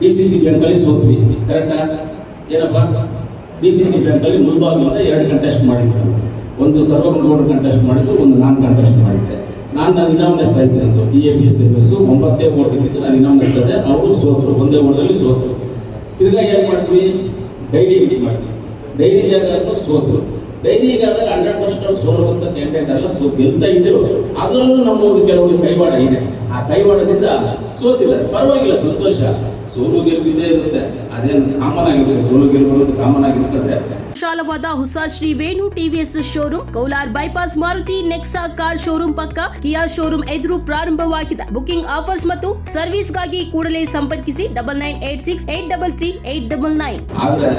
D C C ಬ್ಯಾಂಕಲ್ಲಿ ಸೋತ್ವಿ. ಕರೆಕ್ಟಾ ಏನಪ್ಪ? ಡಿ ಸಿ ಸಿ ಬ್ಯಾಂಕಲ್ಲಿ ಮುಲ್ಬಾಗಿಲಿಂದ ಎರಡು ಕಂಟೆಸ್ಟ್ ಮಾಡಿದ್ರು. ಒಂದು ಸರ್ವಗೌಡ ಕಂಟೆಸ್ಟ್ ಮಾಡಿದ್ರು, ಒಂದು ನಾನ್ ಕಂಟೆಸ್ಟ್ ಮಾಡಿದ್ದೆ ನಾನು ನಾನು ಇನಾಮಿನೆಸ್ ಆಯ್ತು D A P S S ಒಂಬತ್ತೇ ಇದ್ದಿದ್ದು ನಾನು ಇನಾಮಿನೆಸ್ ಆದೆ ಅವರು ಸೋತರು, ಒಂದೇ ಓಟಲ್ಲಿ ಸೋತರು. ತಿರ್ಗಾ ಏನು ಮಾಡಿದ್ವಿ? ಡೈರಿ ಮಾಡಿದ್ವಿ. ಡೈರಿಗಾಗ ಸೋತರು. ಡೈರಿಗಾದಾಗ ಹಂಡ್ರೆಡ್ ಪರ್ಸೆಂಟ್ ಕ್ಯಾಂಡಿಡೇಟ್ ಎಲ್ಲ ಸೋ ಗೆಲ್ತಾ ಇದ್ರು ಅದರಲ್ಲೂ ನಮ್ಮವ್ರಿಗೆ ಕೈವಾಡ ಇದೆ. ಆ ಕೈವಾಡದಿಂದ ಸೋತಿದ್ದಾರೆ. ಪರವಾಗಿಲ್ಲ ಸಂತೋಷ. ಸೋಲು ಗೆಲುವಿದ್ದೇ ಇರುತ್ತೆ. ಅದೇನು ಕಾಮನ್ ಆಗಿರುತ್ತೆ? ಸೋಲು ಗೆಲುವು ಕಾಮನ್ ಆಗಿರ್ತದೆ. ವಿಶಾಲವಾದ ಹೊಸ Shri Venu TVS showroom Kowlar bypass Maruti Nexa car showroom ಪಕ್ಕ ಕಿಯಾ ಶೋರೂಮ್ ಎದುರು ಪ್ರಾರಂಭವಾಗಿದೆ. ಬುಕಿಂಗ್ ಆಫರ್ಸ್ ಮತ್ತು ಸರ್ವಿಸ್ಗಾಗಿ ಕೂಡಲೇ ಸಂಪರ್ಕಿಸಿ double nine eight six eight double three eight double nine ಆದರೆ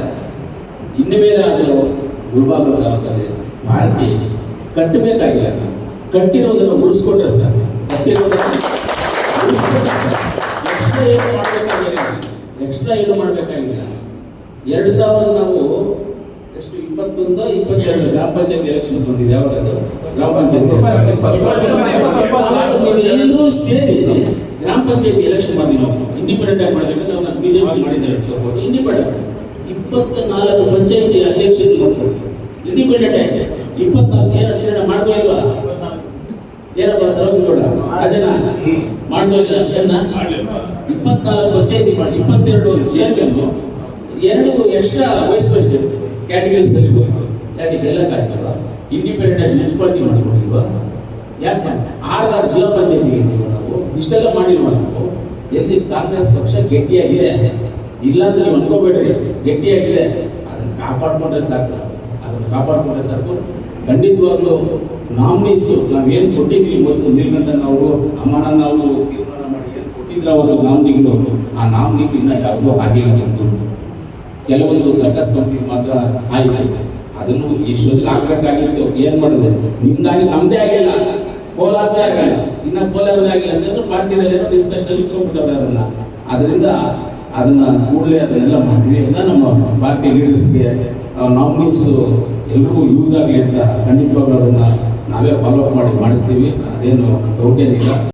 ಇನ್ನು ಮೇಲೆ ಅದು ಗುಲ್ಬರ್ಗ ತಾಲೂಕಲ್ಲಿ ಪಾರ್ಟಿ ಕಟ್ಟಬೇಕಾಗಿಲ್ಲ ನಾವು ಕಟ್ಟಿರೋದನ್ನು ಉಳಿಸ್ಕೊಟ್ರೆ ಸರ್ ಕಟ್ಟಿರೋದನ್ನು ಉಳಿಸ್ಕೊಟ್ರೆ ಸರ್ ಎಕ್ಸ್ಟ್ರಾ ಏನು ಮಾಡಬೇಕಾಗಿಲ್ಲ? ಎಕ್ಸ್ಟ್ರಾ ಏನು ಮಾಡಬೇಕಾಗಿಲ್ಲ? ಎರಡು ಸಾವಿರದ ನಾವು ಎಷ್ಟು? ಇಪ್ಪತ್ತೊಂದು, ಇಪ್ಪತ್ತೆರಡು ಗ್ರಾಮ ಪಂಚಾಯತ್ ಎಲೆಕ್ಷನ್ಸ್ ಬಂದಿದೆ. ಯಾವಾಗ ಅದು ಗ್ರಾಮ ಪಂಚಾಯತ್ ಎಲ್ಲರೂ ಸೇರಿ ಗ್ರಾಮ ಪಂಚಾಯತ್ ಎಲೆಕ್ಷನ್ ಬಂದಿರೋ ಇಂಡಿಪೆಂಡೆಂಟ್ ಆಗಿ ಮಾಡಬೇಕಂತ ನಾವು ನಾನು ಬಿಜೆಪಿ ಮಾಡಿದ್ದಾರೆ. ಸ್ವಲ್ಪ ಇಂಡಿಪೆಂಡೆಂಟ್ ಇಪ್ಪತ್ತ ನಾಲ್ಕು ಪಂಚಾಯತಿ ಅಧ್ಯಕ್ಷರು. ಇಂಡಿಪೆಂಡೆಂಟ್ ಆಗಿ ಇಪ್ಪತ್ನಾಲ್ಕು ಏನು ಅಕ್ಷರ ಮಾಡ್ಕೋ ಇಲ್ವಾ? ಏನಪ್ಪ ಸರಗೌಡ ಅದನ್ನ ಮಾಡ್ಕೋ ಇಲ್ಲ ಇಪ್ಪತ್ನಾಲ್ಕು ಪಂಚಾಯತಿ ಮಾಡಿ, ಇಪ್ಪತ್ತೆರಡು ಚೇರ್ಮನ್ ಎರಡು ಎಕ್ಸ್ಟ್ರಾ ವೈಸ್ ಪ್ರೆಸಿಡೆಂಟ್ ಕ್ಯಾಟಗರಿ ಅಲ್ಲಿ ಹೋಯ್ತು ಯಾಕೆ ಗೆಲ್ಲಕ್ಕಾಗಲ್ಲ ಇಂಡಿಪೆಂಡೆಂಟ್ ಆಗಿ ಮುನ್ಸಿಪಾಲಿಟಿ ಮಾಡಿಕೊಂಡಿಲ್ವಾ? ಯಾಕೆ ಆರು ಆರು ಜಿಲ್ಲಾ ಪಂಚಾಯತಿ ಇದ್ದೀವಿ ನಾವು. ಇಷ್ಟೆಲ್ಲ ಮಾಡಿಲ್ವಾ ನಾವು? ಎಲ್ಲಿ ಕಾಂಗ್ರೆಸ್ ಪಕ್ಷ ಗಟ್ಟಿಯಾಗಿದೆ. ಇಲ್ಲ ಅಂತ ನೀವು ಅನ್ಕೋಬೇಡ್ರಿ. ಗಟ್ಟಿಯಾಗಿದೆ ಅದನ್ನು ಕಾಪಾಡ್ಕೊಂಡ್ರೆ ಸಾಕು. ಅದನ್ನು ಕಾಪಾಡ್ಕೊಂಡ್ರೆ ಸಾಕು. ಖಂಡಿತವಾಗ್ಲೂ ನಾಮಿನೀಸ್ ನಾವೇನು ಕೊಟ್ಟಿದ್ವಿ ಮೊದಲು ನೀಲಕಂಠನ್ ಅವರು ಅಮ್ಮನನ್ನ ನಾವು ತೀರ್ಮಾನ ಮಾಡಿ ಏನು ಕೊಟ್ಟಿದ್ರೆ ಅವತ್ತು ನಾಮಿನಿಗಳು ಆ ನಾಮಿನಿಗಳು ಇನ್ನೂ ಯಾವುದೋ ಆಗಿಲ್ಲ ಕೆಲವೊಂದು ಕೆಲವೊಂದು ತಕ್ಕಸ್ವಾಸಿ ಮಾತ್ರ ಆಯ್ತು. ಅದನ್ನು ಇಷ್ಟೊತ್ತಿಗೆ ಹಾಕ್ಬೇಕಾಗಿತ್ತು. ಏನು ಮಾಡಿದೆ? ನಿಮ್ದಾಗಿ ನಮ್ಮದೇ ಆಗಿಲ್ಲ. ಕೋಲಾರದೇ ಆಗಿಲ್ಲ. ಇನ್ನ ಕೋಲಾರದೇ ಆಗಿಲ್ಲ ಅಂತಂದ್ರೆ ಪಾರ್ಟಿನಲ್ಲಿ ಏನೋ ಡಿಸ್ಕಷನ್ ಇಟ್ಕೊಂಡ್ಬಿಟ್ಟವ್ರೆ ಅದನ್ನ ಅದರಿಂದ ಅದನ್ನ ಕೂಡಲೇ ಅದನ್ನೆಲ್ಲ ಮಾಡ್ತೀವಿ. ಎಲ್ಲ ನಮ್ಮ ಪಾರ್ಟಿ ಲೀಡರ್ಸ್ಗೆ ನಾಮಿನೀಸು ಎಲ್ರಿಗೂ ಯೂಸ್ ಆಗಲಿ ಅಂತ ಖಂಡಿತವಾಗ್ಲೂ ಅದನ್ನ ನಾವೇ ಫಾಲೋ ಅಪ್ ಮಾಡಿ, ಮಾಡಿಸ್ತೀವಿ. ಅದೇನು ಡೌಟ್ ಏನಿಲ್ಲ